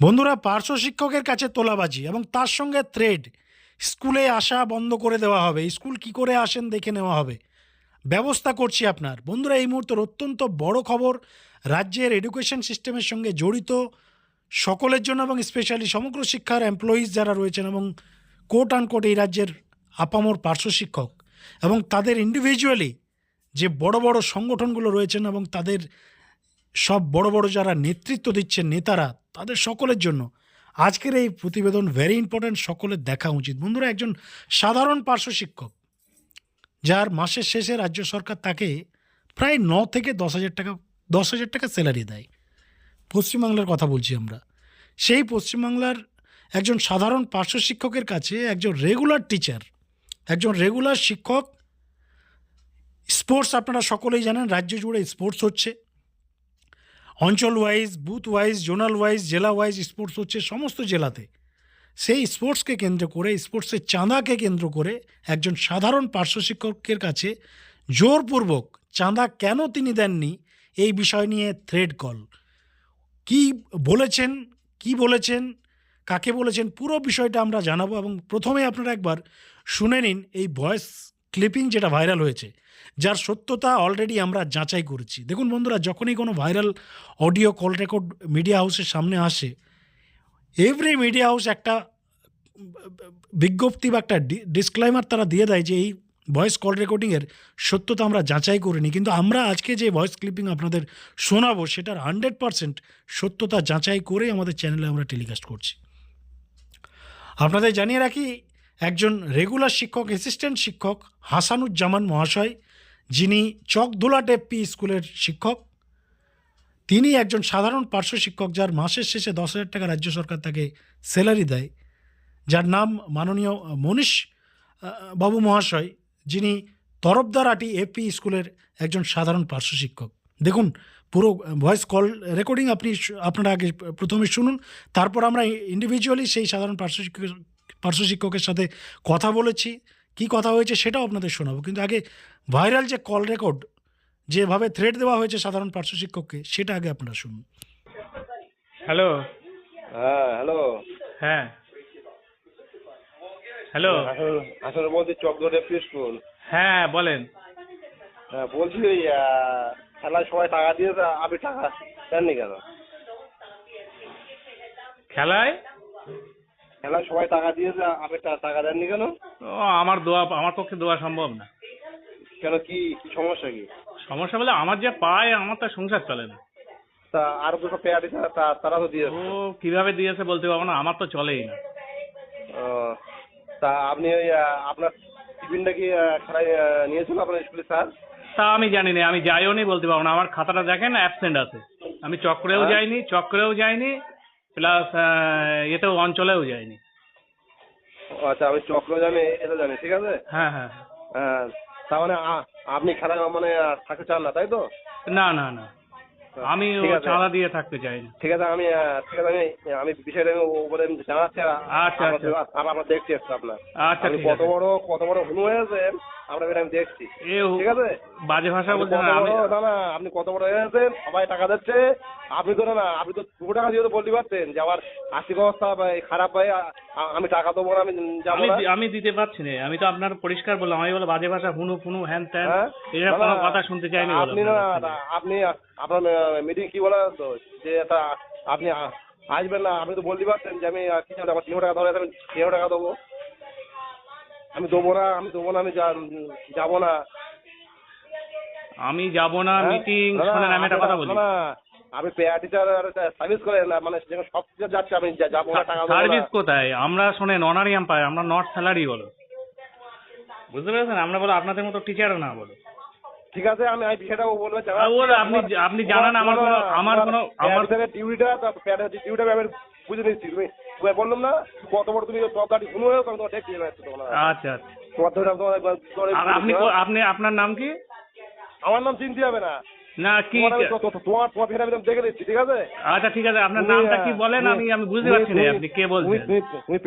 বন্ধুরা, পার্শ্ব শিক্ষকের কাছে তোলাবাজি এবং তার সঙ্গে থ্রেড স্কুলে আসা বন্ধ করে দেওয়া হবে। স্কুল কি করে আসেন দেখে নেওয়া হবে। ব্যবস্থা করছি আপনার। বন্ধুরা, এই মুহূর্তের অত্যন্ত বড় খবর, রাজ্যের এডুকেশন সিস্টেমের সঙ্গে জড়িত সকলের জন্য এবং স্পেশালি সমগ্র শিক্ষার এমপ্লয়িজ যারা রয়েছেন এবং কোট আন কোট এই রাজ্যের আপামর পার্শ্ব শিক্ষক এবং তাদের ইন্ডিভিজুয়ালি যে বড় বড় সংগঠনগুলো রয়েছেন এবং তাদের সব বড় বড় যারা নেতৃত্ব দিচ্ছেন, নেতারা তাদের সকলের জন্য। আজকের এই প্রতিবেদন ভেরি ইম্পর্ট্যান্ট সকলের দেখা উচিত। বন্ধুরা, একজন সাধারণ পার্শ্ব শিক্ষক, যার মাসের শেষে রাজ্য সরকার তাকে প্রায় ন থেকে দশ হাজার টাকা, দশ হাজার টাকা স্যালারি দেয়। পশ্চিমবাংলার কথা বলছি আমরা। সেই পশ্চিমবাংলার একজন সাধারণ পার্শ্ব শিক্ষকের কাছে একজন রেগুলার টিচার একজন রেগুলার শিক্ষক স্পোর্টস আপনারা সকলেই জানেন, রাজ্য জুড়ে স্পোর্টস হচ্ছে। অঞ্চল wise booth wise zonal wise জেলা ওয়াইজ স্পোর্টস হচ্ছে সমস্ত জেলাতে। সেই স্পোর্টসকে কেন্দ্র করে স্পোর্টসের চাঁদাকে কেন্দ্র করে একজন সাধারণ পার্শ্ব শিক্ষকের কাছে জোরপূর্বক চাঁদা কেন তিনি দেননি, এই বিষয় নিয়ে থ্রেড কল কি বলেছেন কি বলেছেন, কাকে বলেছেন, পুরো বিষয়টা আমরা জানাব এবং প্রথমে আপনারা একবার শুনে নিন এই ভয়েস ক্লিপিং যেটা ভাইরাল হয়েছে, যার সত্যতা অলরেডি আমরা যাচাই করেছি। দেখুন বন্ধুরা, যখনই কোনো viral audio call record media হাউসের সামনে আসে এভরি মিডিয়া হাউস একটা বিজ্ঞপ্তি বা একটা ডিসক্লাইমার তারা দিয়ে দেয় যে এই ভয়েস কল রেকর্ডিংয়ের সত্যতা আমরা যাচাই করিনি। কিন্তু আমরা আজকে যে ভয়েস ক্লিপিং আপনাদের শোনাবো, সেটার হান্ড্রেড পারসেন্ট সত্যতা যাচাই করেই আমাদের চ্যানেলে আমরা টেলিকাস্ট করছি। আপনাদের জানিয়ে রাখি একজন রেগুলার শিক্ষক অ্যাসিস্ট্যান্ট শিক্ষক হাসানুজ্জামান মহাশয়, যিনি চকদোলা টেপ্পি স্কুলের শিক্ষক। তিনি একজন সাধারণ পার্শ্ব শিক্ষক যার মাসের শেষে দশ হাজার টাকা রাজ্য সরকার তাকে স্যালারি দেয়। যার নাম মাননীয় মনীষ বাবু মহাশয়, যিনি তরফদার তরফদারাটি এপি স্কুলের একজন সাধারণ পার্শ্ব শিক্ষক। দেখুন, পুরো ভয়েস কল রেকর্ডিং আপনি আপনারা আগে প্রথমে শুনুন, তারপর আমরা ইন্ডিভিজুয়ালি সেই সাধারণ পার্শ্ব শিক্ষকের পার্শ্ব শিক্ষকের সাথে কথা বলেছি কি কথা হয়েছে সেটাও আপনাদের শোনাবো। কিন্তু আগে ভাইরাল যে কল রেকর্ড যেভাবে থ্রেড দেওয়া হয়েছে সাধারণ পার্শ্ব শিক্ষককে সেটা আগে আপনারা শুনুন। হ্যালো হ্যাঁ হ্যালো হ্যাঁ। হ্যালো আসল বলছি চকদোর স্কুল হ্যাঁ বলেন। হ্যাঁ বলছি ওই খেলায় সবাই টাকা দিয়ে আমি টাকা দেননি কেন? খেলায়? খেলায় সবাই টাকা দিয়ে আপনি টাকা দেননি কেন? ও আমার দোয়া আমার পক্ষে দোয়া সম্ভব না। কেন কি কি সমস্যা কি? সমস্যা বলে আমার যে পায় আমার তো সংসার চলে না। তা আরও দুটো পেয়ার দিচ্ছে তারা তো ও কীভাবে দিয়েছে বলতে পারব না আমার তো চলেই না। ও, তা আপনি ওই আপনার টিফিনটা কি খেলায় নিয়েছিল আপনার স্কুলে স্যার? তা আমি জানি না আমি যাইও নি বলতে পারব না আমার খাতাটা দেখেন অ্যাবসেন্ট আছে। আমি চক্রেও হ্যাঁ? যাইনি চক্রেও যাইনি প্লাস এতে অঞ্চলেও যায়নি। আচ্ছা আমি চক্র জানি এটা জানি ঠিক আছে? হ্যাঁ হ্যাঁ হ্যাঁ। তার মানে আপনি খেলায় মানে থাকতে চান না তাই তো? না না না। আমি ও চাঁদা দিয়ে থাকতে চাই। ঠিক আছে আমি ঠিক আছে আমি আমি বিষয়টা আমি ওপরে জানাচ্ছি আচ্ছা, আচ্ছা। আপনার আপনার দেখছি আপনার। আচ্ছা কত বড় কত বড় হুনু হয়েছে আপনার এটা আমি দেখছি। ঠিক আছে? বাজে ভাষা বলছেন না আমি না না আপনি কত বড় হয়েছেন সবাই টাকা দিচ্ছে আপনি তো না আপনি তো দুশো টাকা দিয়ে তো বলতে পারতেন যে আমার আর্থিক অবস্থা খারাপ ভাই আমি টাকা দেবো না আমি যাব আমি আমি দিতে পারছি না আমি তো আপনার পরিষ্কার বললাম আমি বলে বাজে ভাষা হুনু ফুনু হ্যান ত্যান হ্যাঁ? কোনো কথা শুনতে চাইনি আপনি না, আপনি আপনার মিটিং কি বলা? তো যে এটা আপনি আসবেন না আপনি তো বলতে পারতেন যে আমি আহ, কি জানি আমার তিনশো টাকা ধরে আমি তিনশো টাকা দেবো। আমি দেবো না আমি দেবো না আমি যা- যাব না। আমি যাব না হ্যাঁ? মিটিং না, না, আমি একটা কথা বলি। আপনি পেয়ার টিচার সার্ভিস করে না মানে যেখানে সব টিচার যাচ্ছে আমি যা- যাব না টাকা সার্ভিস কোথায়? আমরা শোনেন অনারিয়াম পাই আমরা নট স্যালারি বলো। বুঝতে পেরেছেন? আমরা বলো আপনাদের মতো টিচারও না বলো। ঠিক আছে আমি আই বিষয়টা বলব ওর আপনি- আপনি জানান আমার কোনো- আমার কোনো- আমার- ডিউটিটা হচ্ছে ডিউটিটা আমি বুঝে নিচ্ছি। তুমি বললাম না কত বড় তুমি টপ গাড়ি শুনো তখন তোমার দেখছি না আচ্ছা আচ্ছা। আপনি আপনি আপনার নাম কি? আমার নাম চিনতে হবে না। না কি তোমার আমি তো- তো- তোমার তোমার আমি দেখে দিচ্ছি ঠিক আছে? আচ্ছা ঠিক আছে। আপনার নামটা কি বলেন? আমি আমি বুঝতে পারছি না আপনি কে বলছেন? তুমি- তুমি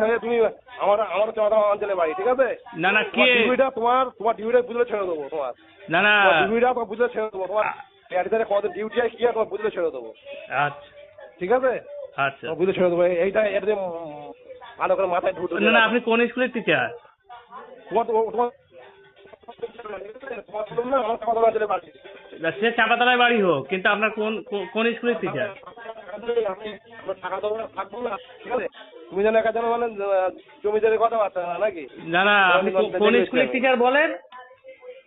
হয়ে তুমি আমার আমার চাঁদা অঞ্চলে বাড়ি ঠিক আছে? না না কে? তোমার তোমার তোমার ডিউটিটা বুঝলে ছেড়ে দেবো তোমার। না না। তোমার বুঝলে ছেড়ে দেবো তোমার। পেয়ার কত ডিউটি কি তোমার বুঝলে ছেড়ে দেবো। আচ্ছা। ঠিক আছে? আচ্ছা। ছেড়ে দেবো। এইটা এটা ভালো করে মাথায় না আপনি কোন স্কুলের টিচার তোমার তোমার সে চাপাতলায় বাড়ি হোক কিন্তু আপনার কোন কোন স্কুলের টিচার? তুমি যেন একা যেন মানে আহ, জমিদারের কথাবার্তা না, নাকি? না না আপনি কোন স্কুলের টিচার বলেন?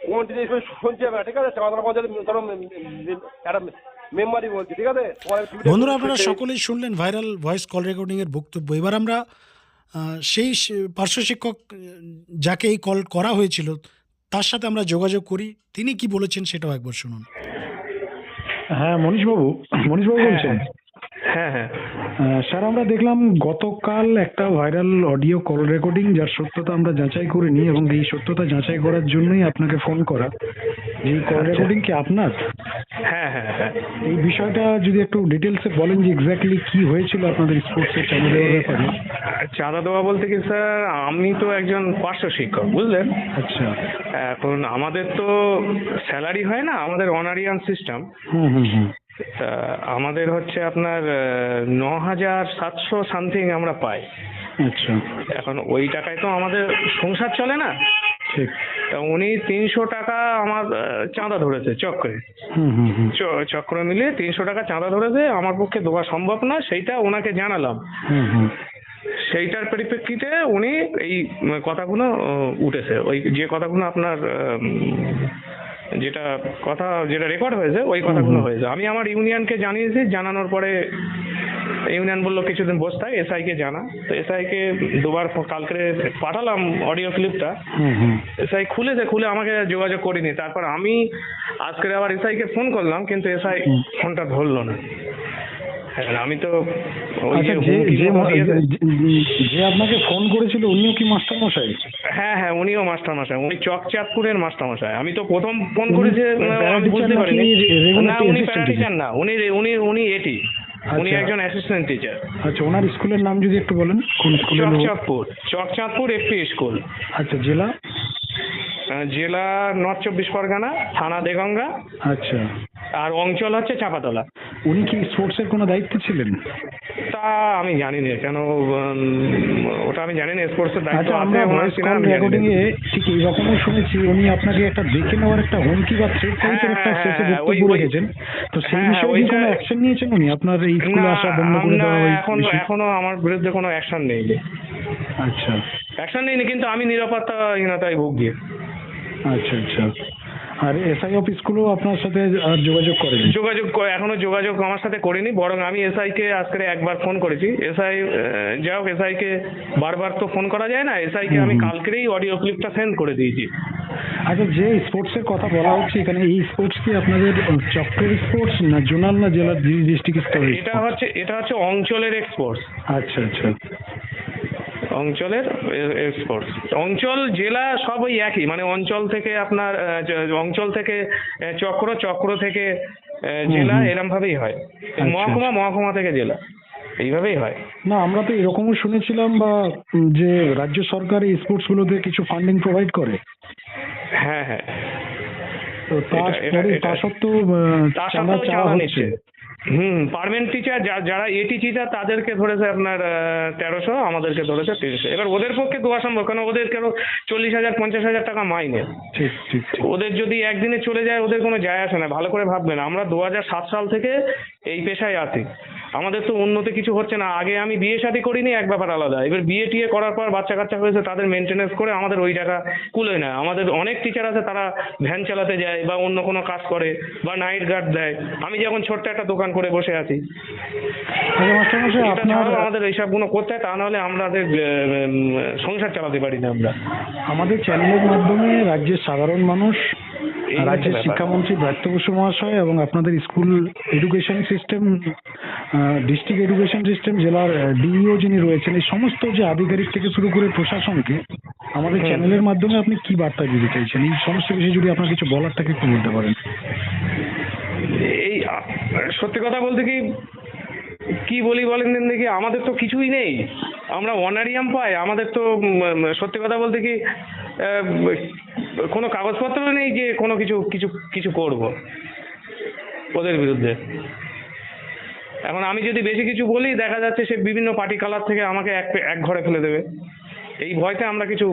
কোন জিনিস শুনছি আমি ঠিক আছে? পঞ্চায়েত ধরো একটা মেম্বারই বলছি ঠিক আছে? বন্ধুরা আপনারা সকলেই শুনলেন ভাইরাল ভয়েস কল রেকর্ডিংয়ের বক্তব্য। এবার আমরা আহ, সেই পার্শ্ব শিক্ষক যাকে এই কল করা হয়েছিল তার সাথে আমরা যোগাযোগ করি। তিনি কি বলেছেন সেটাও একবার শুনুন। হ্যাঁ মনীশবাবু মনীশবাবু বলছেন? হ্যাঁ হ্যাঁ। স্যার আমরা দেখলাম গতকাল একটা ভাইরাল অডিও কল রেকর্ডিং যার সত্যতা আমরা যাচাই করে নিই এবং এই সত্যতা যাচাই করার জন্যই আপনাকে ফোন করা। যে এই কল রেকর্ডিং কি আপনার? হ্যাঁ হ্যাঁ হ্যাঁ। এই বিষয়টা যদি একটু ডিটেলসে বলেন যে এক্স্যাক্টলি কি হয়েছিল আপনাদের স্পোর্টসের চালু দেওয়ার ব্যাপারে। চাঁদা দেওয়া বলতে কি স্যার আমি তো একজন পার্শ্ব শিক্ষক বুঝলেন? আচ্ছা। এখন আমাদের তো স্যালারি হয় না আমাদের অনারিয়ান সিস্টেম হুম হুম হুম। তা আমাদের হচ্ছে আপনার ন হাজার সাতশো সামথিং আমরা পাই। আচ্ছা। এখন ওই টাকায় তো আমাদের সংসার চলে না। ঠিক। তা উনি তিনশো টাকা আমার চাঁদা ধরেছে চক্রে। চক্র মিলিয়ে তিনশো টাকা চাঁদা ধরেছে আমার পক্ষে দেওয়া সম্ভব না সেইটা ওনাকে জানালাম। হুম হুম। সেইটার পরিপ্রেক্ষিতে উনি এই কথাগুলো উঠেছে। ওই যে কথাগুলো আপনার যেটা কথা যেটা রেকর্ড হয়েছে ওই কথাগুলো হয়েছে। আমি আমার ইউনিয়নকে জানিয়েছি জানানোর পরে ইউনিয়ন বলল কিছুদিন বসে থাক এসআইকে জানা। তো এসআইকে দুবার ফ- কালকে পাঠালাম অডিও ক্লিপটা এসআই খুলেছে খুলে আমাকে যোগাযোগ করিনি। তারপর আমি আজকে আবার এসআইকে ফোন করলাম কিন্তু এসআই ফোনটা ধরলো না। হ্যাঁ, আমি তো ওই আচ্ছা যে আপনাকে ফোন করেছিল উনিও কি মাস্টার মশাই হ্যাঁ হ্যাঁ উনিও মাস্টার মশাই উনি চকচাঁদপুরের মাস্টার মশাই আমি তো প্রথম ফোন করেছি বুঝতে পারিনি। না উনি assistant না উনি উনি উনি এটি উনি আচ্ছা। একজন অ্যাসিস্ট্যান্ট টিচার আচ্ছা ওনার স্কুলের নাম যদি একটু বলেন কোন school? Chakchandpur Chakchandpur FP school আচ্ছা জেলা জেলা নর্থ চব্বিশ পরগনা থানা দেগঙ্গা। আচ্ছা। আর অঞ্চল হচ্ছে চাপাতলা। উনি কি স্পোর্টসের কোনো দায়িত্বে ছিলেন? তা আমি জানি না কেন ওটা আমি জানি না স্পোর্টসের দায়িত্ব আচ্ছা আছে। রেকর্ডিং এ ঠিক এইরকমই শুনেছি উনি আপনাকে একটা দেখে নেওয়ার একটা হুমকি বা থ্রেট হ্যাঁ, একটা হ্যাঁ, শেষে হ্যাঁ, বক্তব্য রেখেছেন। তো সেই বিষয়ে কি কোনো অ্যাকশন নিয়েছেন উনি? আপনার এই স্কুলে আসা বন্ধ করে দেওয়া এখন এখনও আমার বিরুদ্ধে কোনো অ্যাকশন নেই। আচ্ছা। অ্যাকশন নেইনি কিন্তু আমি নিরাপত্তা নিরাপত্তাহীনতায় ভুগি আচ্ছা আচ্ছা। আর এসআই অফিসগুলো আপনার সাথে আর যোগাযোগ করেনি? যোগাযোগ এখনও যোগাযোগ আমার সাথে করিনি বরং আমি এসআই কে আজকে একবার ফোন করেছি। এসআই যাই হোক এসআই কে বারবার তো ফোন করা যায় না এসআই কে আমি হুম। কালকেরই অডিও ক্লিপটা সেন্ড করে দিয়েছি। আচ্ছা যে স্পোর্টসের কথা বলা হচ্ছে এখানে এই স্পোর্টস কি আপনাদের চক্রের স্পোর্টস না জোনাল না জেলার ডিস্ট্রিক্ট স্তরের এটা? হচ্ছে এটা হচ্ছে অঞ্চলের এক্সপোর্টস আচ্ছা আচ্ছা। অঞ্চলের এক্সপোর্ট অঞ্চল জেলা সব ওই একই। মানে অঞ্চল থেকে আপনার অঞ্চল থেকে চক্র চক্র থেকে জেলা। এরম ভাবেই হয়। আচ্ছা। মহকুমা মহকুমা থেকে জেলা। এইভাবেই হয়। না আমরা তো এরকমও শুনেছিলাম বা যে রাজ্য সরকার এই স্পোর্টসগুলোতে কিছু ফান্ডিং প্রোভাইড করে। হ্যাঁ হ্যাঁ। তো সত্ত্বেও চাঁদা চাওয়া হচ্ছে। হুম পারমানেন্ট টিচার যারা এটি টিচার তাদেরকে ধরেছে আপনার তেরোশো আমাদেরকে ধরেছে তিনশো এবার ওদের পক্ষে দেওয়া সম্ভব কেন ওদের কেন চল্লিশ হাজার পঞ্চাশ হাজার টাকা মাইনে? ঠিক ঠিক ঠিক। ওদের যদি একদিনে চলে যায় ওদের কোনো যায় আসে না ভালো করে ভাববেন। আমরা দু হাজার সাত সাল থেকে এই পেশায় আছি। আমাদের তো উন্নতি কিছু হচ্ছে না। আগে আমি বিয়ে শাদী করিনি এক ব্যাপার আলাদা। এবার বিয়ে টিয়ে করার পর বাচ্চা কাচ্চা হয়েছে তাদের মেনটেনেন্স করে আমাদের ওই টাকা কুলে না। আমাদের অনেক টিচার আছে তারা ভ্যান চালাতে যায় বা অন্য কোনো কাজ করে বা নাইট গার্ড দেয়। আমি যেমন ছোট্ট একটা দোকান করে বসে আছি। আচ্ছা আমাদের এইসবগুলো করতে হয় তা নাহলে আমাদের সংসার চালাতে পারি না আমরা। আমাদের চ্যানেলের মাধ্যমে রাজ্যের সাধারণ মানুষ রাজ্যের। শিক্ষামন্ত্রী ব্রাত্য বসু মহাশয় এবং আপনাদের school education system district education system জেলার ডিইও যিনি রয়েছেন এই সমস্ত যে আধিকারিক থেকে শুরু করে প্রশাসনকে আমাদের চ্যানেলের মাধ্যমে আপনি কি বার্তা দিতে চাইছেন? এই সমস্ত বিষয়ে যদি আপনার কিছু বলার থাকে একটু বলতে পারেন। এই সত্যি কথা বলতে কি কি বলি বলেন দিন দেখি আমাদের তো কিছুই নেই। আমরা অনারিয়াম পাই আমাদের তো সত্যি কথা বলতে কি কোনো কাগজপত্র নেই যে কোনো কিছু কিছু কিছু করব। ওদের বিরুদ্ধে। এখন আমি যদি বেশি কিছু বলি দেখা যাচ্ছে সে বিভিন্ন পার্টি কালার থেকে আমাকে এক এক ঘরে ফেলে দেবে। এই ভয়তে আমরা কিছু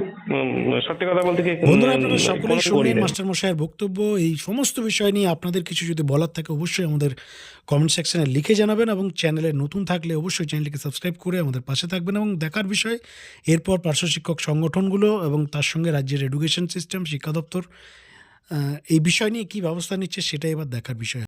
সত্যি কথা বলতে কি বন্ধুরা আপনারা সকলেই শুনলেন মাস্টার মশাইয়ের বক্তব্য। এই সমস্ত বিষয় নিয়ে আপনাদের কিছু যদি বলার থাকে অবশ্যই আমাদের কমেন্ট সেকশনে লিখে জানাবেন এবং চ্যানেলে নতুন থাকলে অবশ্যই চ্যানেলটিকে সাবস্ক্রাইব করে আমাদের পাশে থাকবেন এবং দেখার বিষয় এরপর পার্শ্ব শিক্ষক সংগঠনগুলো এবং তার সঙ্গে রাজ্যের এডুকেশন সিস্টেম শিক্ষা দপ্তর এই বিষয় নিয়ে কী ব্যবস্থা নিচ্ছে সেটাই এবার দেখার বিষয়।